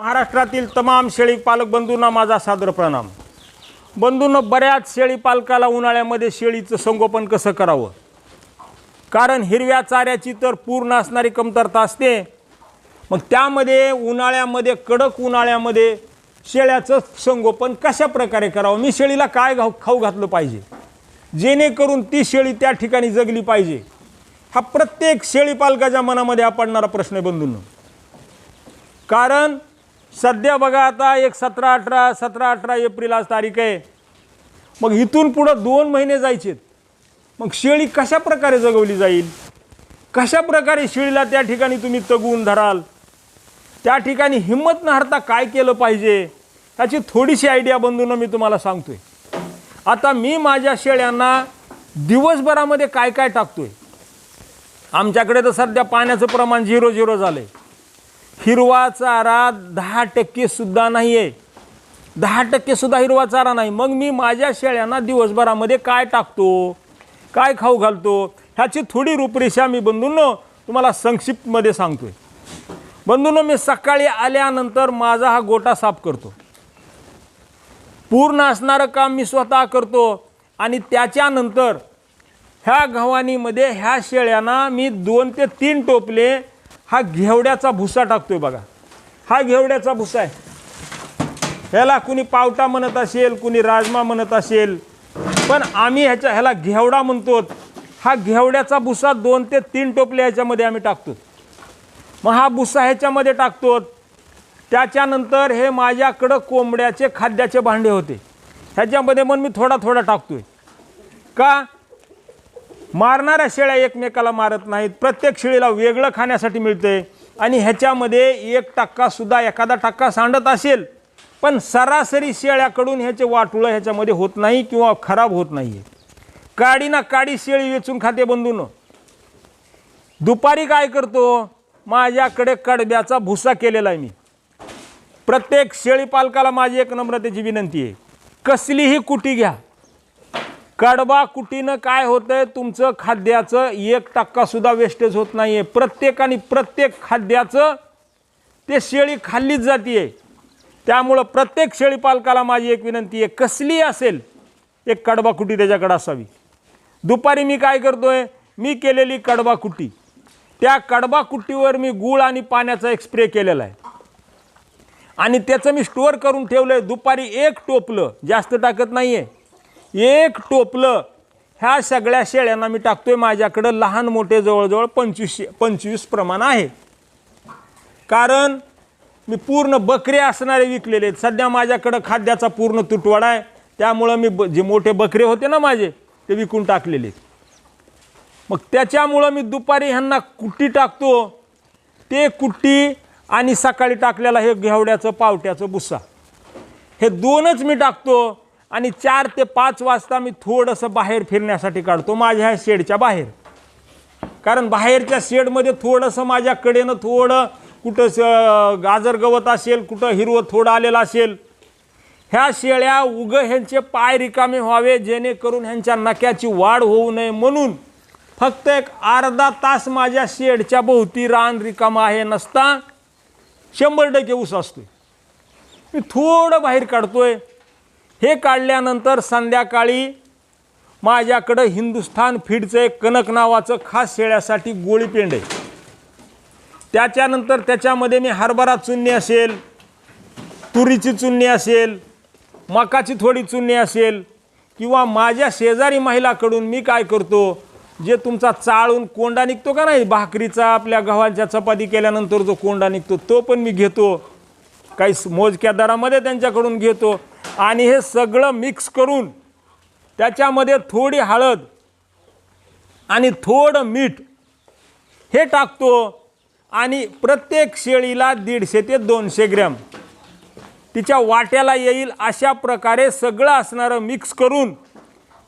महाराष्ट्रातील तमाम शेळी पालक बंधूंना माझा सादर प्रणाम. बंधूंना बऱ्याच शेळी पालकाला उन्हाळ्यामध्ये शेळीचं संगोपन कसं करावं? कारण हिरव्या चाऱ्याची तर पूर्ण असणारी कमतरता असते. मग त्यामध्ये उन्हाळ्यामध्ये कडक उन्हाळ्यामध्ये शेळ्याचं संगोपन कशा प्रकारे करावं? मी शेळीला काय घाऊ खाऊ घातलं पाहिजे? जेणेकरून ती शेळी त्या ठिकाणी जगली पाहिजे? हा प्रत्येक शेळी पालकाच्या मनामध्ये हा पडणारा प्रश्न आहे बंधूंनो. कारण सध्या बघा आता एक सतरा अठरा सतरा अठरा एप्रिल आज तारीख आहे. मग इथून पुढं दोन महिने जायचेत. मग शेळी कशा प्रकारे जगवली जाईल? कशा प्रकारे शेळीला त्या ठिकाणी तुम्ही तगवून धराल? त्या ठिकाणी हिंमत न हरता काय केलं पाहिजे? ह्याची थोडीशी आयडिया बंधून मी तुम्हाला सांगतोय. आता मी माझ्या शेळ्यांना दिवसभरामध्ये काय काय टाकतोय? आमच्याकडे तर सध्या पाण्याचं प्रमाण झिरो झिरो झालं आहे हिरवा चारा दहा टक्केसुद्धा नाही आहे दहा टक्केसुद्धा हिरवा चारा नाही. मग मी माझ्या शेळ्यांना दिवसभरामध्ये काय टाकतो? काय खाऊ घालतो? ह्याची थोडी रूपरेषा मी बंधूंनो तुम्हाला संक्षिप्तमध्ये सांगतो आहे बंधूंनो मी सकाळी आल्यानंतर माझा हा गोटा साफ करतो. पूर्ण असणारं काम मी स्वतः करतो आणि त्याच्यानंतर ह्या गव्हाणीमध्ये ह्या शेळ्यांना मी दोन ते तीन टोपले हा घेवड्याचा भुसा टाकतोय बघा. हा घेवड्याचा भुसा आहे. ह्याला कुणी पावटा म्हणत असेल कुणी राजमा म्हणत असेल पण आम्ही ह्याच्या ह्याला घेवडा म्हणतो हा घेवड्याचा भुसा दोन ते तीन टोपले ह्याच्यामध्ये आम्ही टाकतो मग हा भुसा ह्याच्यामध्ये टाकतो त्याच्यानंतर हे माझ्याकडं कोंबड्याचे खाद्याचे भांडे होते. ह्याच्यामध्ये मग मी थोडा थोडा टाकतोय. का? मारणाऱ्या शेळ्या एकमेकाला मारत नाहीत. प्रत्येक शेळीला वेगळं खाण्यासाठी मिळते आणि ह्याच्यामध्ये एक टक्कासुद्धा एखादा टक्का सांडत असेल पण सरासरी शेळ्याकडून ह्याचे वाटुळं ह्याच्यामध्ये होत नाही किंवा खराब होत नाही आहे काडी ना काडी शेळी वेचून खाते बंधून. दुपारी काय करतो? माझ्याकडे कडब्याचा भुसा केलेला आहे मी. प्रत्येक शेळी पालकाला माझी एक नम्रतेची विनंती आहे. कसलीही कुटी घ्या. कडबा कुटीनं काय होतंय तुमचं खाद्याचं एक टक्का सुद्धा वेस्टेज होत नाही आहे प्रत्येकाने प्रत्येक खाद्याचं ते शेळी खाल्लीच जाते त्यामुळं प्रत्येक शेळी पालकाला माझी एक विनंती आहे कसली असेल एक कडबा कुटी त्याच्याकडे असावी. दुपारी मी काय करतोय मी केलेली कडबा कुटी. त्या कडबा कुट्टीवर मी गूळ आणि पाण्याचा एक स्प्रे केलेला आहे. आणि त्याचं मी स्टोअर करून ठेवलं आहे दुपारी एक टोपलं जास्त टाकत नाही आहे एक टोपलं. ह्या सगळ्या शेळ्यांना मी टाकतोय. माझ्याकडं लहान मोठे जवळजवळ पंचवीस पंचवीस प्रमाण आहे. कारण मी पूर्ण बकरे असणारे विकलेले आहेत. सध्या माझ्याकडं खाद्याचा पूर्ण तुटवडा आहे. त्यामुळं मी ब जे मोठे बकरे होते ना माझे ते विकून टाकलेले मग त्याच्यामुळं मी दुपारी ह्यांना कुट्टी टाकतो. ते कुट्टी आणि सकाळी टाकलेला हे घेवड्याचं पावट्याचं भुस्सा. हे दोनच मी टाकतो. आणि चार ते पाच वाजता मी थोडंसं बाहेर फिरण्यासाठी काढतो माझ्या ह्या शेडच्या बाहेर. कारण बाहेरच्या शेडमध्ये थोडंसं माझ्याकडेनं थोडं कुठं स- गाजर गवत असेल कुठं हिरवं थोडं आलेलं असेल ह्या शेळ्या उग ह्यांचे पाय रिकामे व्हावे जेणेकरून ह्यांच्या नक्याची वाढ होऊ नये म्हणून फक्त एक अर्धा तास माझ्या शेडच्या भोवती रान रिकामा आहे नसता शंभर टक्के ऊस असतोय. मी थोडं बाहेर काढतोय. हे काढल्यानंतर संध्याकाळी माझ्याकडं हिंदुस्थान फीडचं एक कनक नावाचं खास शेळ्यासाठी गोळी पेंड आहे. त्याच्यानंतर त्याच्यामध्ये मी हरभरा चुन्नी असेल तुरीची चुन्नी असेल मकाची थोडी चुन्नी असेल किंवा माझ्या शेजारी महिलाकडून मी काय करतो जे तुमचा चाळून कोंडा निघतो का नाही भाकरीचा आपल्या गव्हाच्या चपाती केल्यानंतर जो कोंडा निघतो तो पण मी घेतो. काही मोजक्या दरामध्ये त्यांच्याकडून घेतो. आणि हे सगळं मिक्स करून त्याच्यामध्ये थोडी हळद आणि थोडं मीठ हे टाकतो आणि प्रत्येक शेळीला दीडशे ते दोनशे ग्रॅम. तिच्या वाट्याला येईल अशा प्रकारे सगळं असणारं मिक्स करून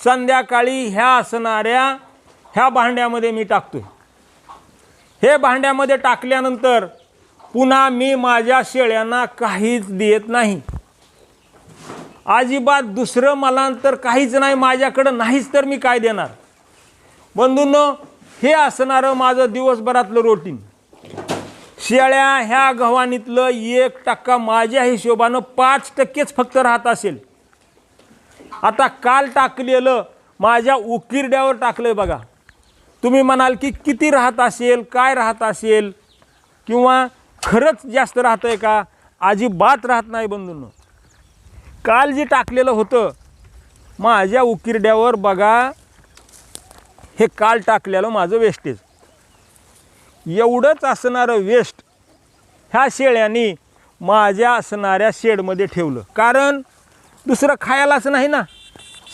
संध्याकाळी ह्या असणाऱ्या ह्या भांड्यामध्ये मी टाकतो हे भांड्यामध्ये टाकल्यानंतर पुन्हा मी माझ्या शेळ्यांना काहीच देत नाही. अजिबात दुसरं मला तर काहीच नाही माझ्याकडं नाहीच तर मी काय देणार? बंधूंनो हे असणारं माझं दिवसभरातलं रोटीन शेळ्या ह्या गव्हाणीतलं एक टक्का माझ्या हिशोबानं पाच टक्केच फक्त राहत असेल. आता काल टाकलेलं माझ्या उकिरड्यावर आहे बघा. तुम्ही म्हणाल की किती राहत असेल काय राहत असेल? किंवा खरंच जास्त राहतं आहे का? अजिबात राहत नाही बंधूंनो. काल जे टाकलेलं होतं माझ्या उकिरड्यावर बघा हे काल टाकलेलं माझं वेस्टेज एवढंच असणारं वेस्ट ह्या शेळ्यांनी माझ्या असणाऱ्या शेडमध्ये ठेवलं. कारण दुसरं खायलाच नाही ना.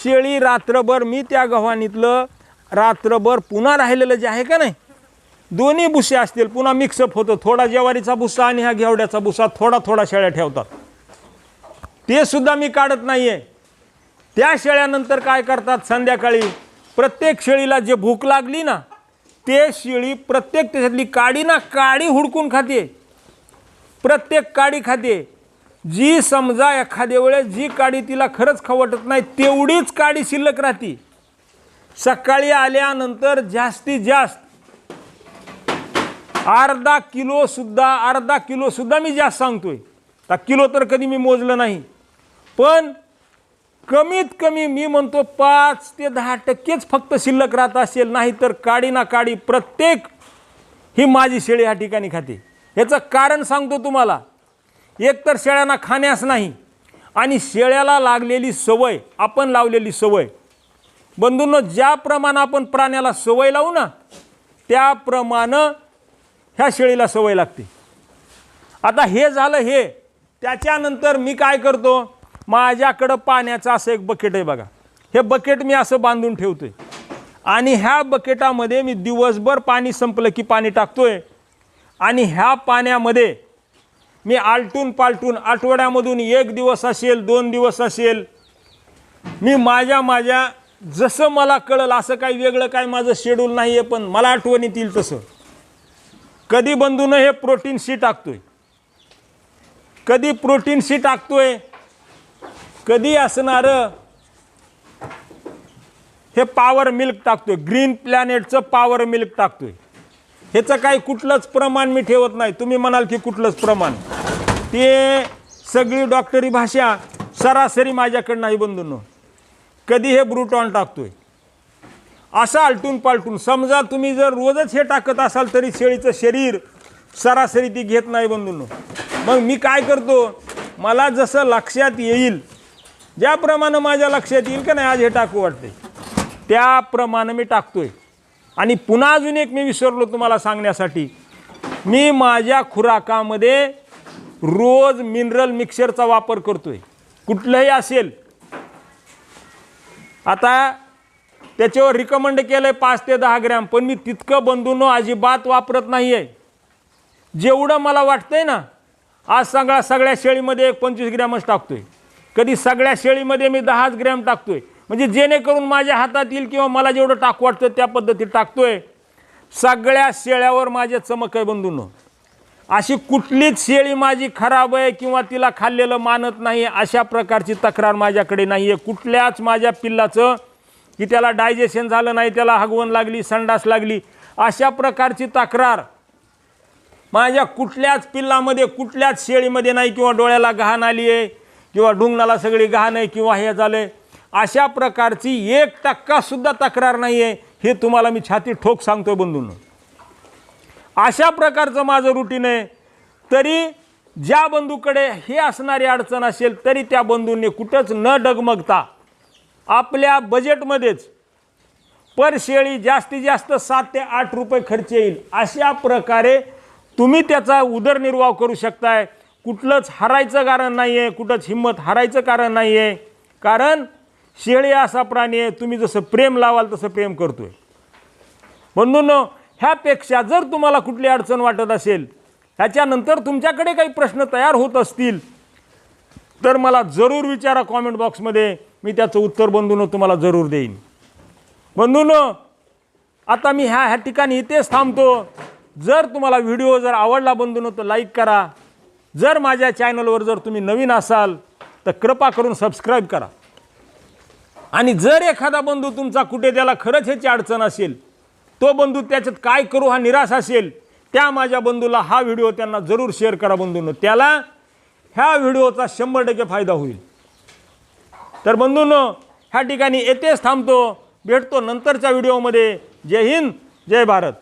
शेळी रात्रभर मी त्या गव्हाणीतलं रात्रभर पुन्हा राहिलेलं जे आहे का नाही दोन्ही भुसे असतील पुन्हा मिक्सअप होतं. थोडा ज्वारीचा भुसा आणि ह्या घेवड्याचा भुसा थोडा थोडा शेळ्या ठेवतात. ते सुद्धा मी काढत नाही आहे त्या शेळ्यानंतर काय करतात संध्याकाळी? प्रत्येक शेळीला जे भूक लागली ना ते शेळी प्रत्येक त्याच्यातली काडी ना काडी हुडकून खाते. प्रत्येक काडी खाते. जी समजा एखाद्या वेळेस जी काडी तिला खरंच खवटत नाही तेवढीच काडी शिल्लक राहते. सकाळी आल्यानंतर जास्तीत जास्त अर्धा किलोसुद्धा अर्धा किलोसुद्धा मी जास्त सांगतोय. तर किलो तर कधी मी मोजलं नाही. पण कमीत कमी मी म्हणतो पाच ते दहा टक्केच फक्त शिल्लक राहत असेल नाही तर काडी ना काडी प्रत्येक ही माझी शेळी ह्या ठिकाणी खाते. याचं कारण सांगतो तुम्हाला एकतर शेळ्यांना खाण्यास नाही आणि शेळ्याला लागलेली सवय आपण लावलेली सवय. बंधूंनो ज्याप्रमाणे आपण प्राण्याला सवय लावू ना त्याप्रमाणे ह्या शेळीला सवय लागते. आता हे झालं हे त्याच्यानंतर मी काय करतो माझ्याकडं पाण्याचं असं एक बकेट आहे बघा. हे बकेट मी असं बांधून ठेवतो आहे आणि ह्या बकेटामध्ये मी दिवसभर पाणी संपलं की पाणी टाकतो आहे आणि ह्या पाण्यामध्ये मी आलटून पालटून आठवड्यामधून एक दिवस असेल दोन दिवस असेल मी माझ्या माझ्या जसं मला कळलं असं काही वेगळं काय माझं शेड्यूल नाही आहे पण मला आठवण येतील तसं. कधी बंधूनं हे प्रोटीन सी टाकतोय? कधी प्रोटीन सी टाकतोय? कधी असणारं? हे पॉवर मिल्क टाकतोय. ग्रीन प्लॅनेटचं पॉवर मिल्क टाकतोय. ह्याचं काही कुठलंच प्रमाण मी ठेवत नाही. तुम्ही म्हणाल की कुठलंच प्रमाण. ते सगळी डॉक्टरी भाषा सरासरी माझ्याकडे नाही बंधूंनो. कधी हे ब्रुटॉन टाकतोय? असं आलटून पालटून समजा तुम्ही जर रोजच हे टाकत असाल तरी शेळीचं शरीर सरासरी ती घेत नाही बंधूंनो. मग मी काय करतो? मला जसं लक्षात येईल ज्याप्रमाणे माझ्या लक्षात येईल का नाही आज हे टाकू वाटते त्याप्रमाणे मी टाकतोय. आणि पुन्हा अजून एक मी विसरलो तुम्हाला सांगण्यासाठी. मी माझ्या खुराकामध्ये रोज मिनरल मिक्सरचा वापर करतोय. कुठलंही असेल. आता त्याच्यावर रिकमेंड केलं आहे पाच ते दहा ग्रॅम पण मी तितकं बंधून अजिबात वापरत नाही आहे जेवढं मला वाटतंय ना आज सगळ्या सगळ्या शेळीमध्ये एक पंचवीस ग्रॅमच टाकतोय. कधी सगळ्या शेळीमध्ये मी दहाच ग्रॅम टाकतोय. म्हणजे जेणेकरून माझ्या हातात येईल किंवा मला जेवढं टाकू वाटतं त्या पद्धतीत टाकतोय. सगळ्या शेळ्यावर माझे चमक आहे बंधून. अशी कुठलीच शेळी माझी खराब आहे किंवा तिला खाल्लेलं मानत नाही अशा प्रकारची तक्रार माझ्याकडे नाही आहे कुठल्याच माझ्या पिल्लाचं की त्याला डायजेशन झालं नाही त्याला हगवण लागली संडास लागली अशा प्रकारची तक्रार माझ्या कुठल्याच पिल्लामध्ये कुठल्याच शेळीमध्ये नाही किंवा डोळ्याला घाण आली आहे किंवा डुंगनाला सगळी घाण आहे किंवा हे झालं आहे अशा प्रकारची एक टक्कासुद्धा तक्रार नाही आहे हे तुम्हाला मी छाती ठोक सांगतो बंधून. अशा प्रकारचं माझं रुटीन आहे. तरी ज्या बंधूकडे हे असणारी अडचण असेल तरी त्या बंधूंनी कुठंच न डगमगता आपल्या बजेटमध्येच पर शेळी जास्तीत जास्त सात ते आठ रुपये खर्च येईल. अशा प्रकारे तुम्ही त्याचा उदरनिर्वाह करू शकताय. कुठलंच हरायचं कारण नाही आहे कुठंच हिंमत हरायचं कारण नाही आहे कारण शेळी असा प्राणी आहे तुम्ही जसं प्रेम लावाल तसं प्रेम करतोय. बंधूंनो ह्यापेक्षा जर तुम्हाला कुठली अडचण वाटत असेल ह्याच्यानंतर तुमच्याकडे काही प्रश्न तयार होत असतील तर मला जरूर विचारा कॉमेंट बॉक्समध्ये मी त्याचं उत्तर बंधून तुम्हाला जरूर देईन. बंधून आता मी ह्या ह्या ठिकाणी इथेच थांबतो. जर तुम्हाला व्हिडिओ जर आवडला बंधून तर लाईक करा. जर माझ्या चॅनलवर जर तुम्ही नवीन असाल तर कृपा करून सबस्क्राईब करा. आणि जर एखादा बंधू तुमचा कुठे त्याला खरंच ह्याची अडचण असेल तो बंधू त्याच्यात काय करू हा निराश असेल त्या माझ्या बंधूला हा व्हिडिओ त्यांना जरूर शेअर करा बंधूनं. त्याला ह्या व्हिडिओचा शंभर टक्के फायदा होईल. तर बंधूंनो ह्या ठिकाणी येतेच थांबतो. भेटतो नंतरच्या व्हिडिओमध्ये जय हिंद जय भारत.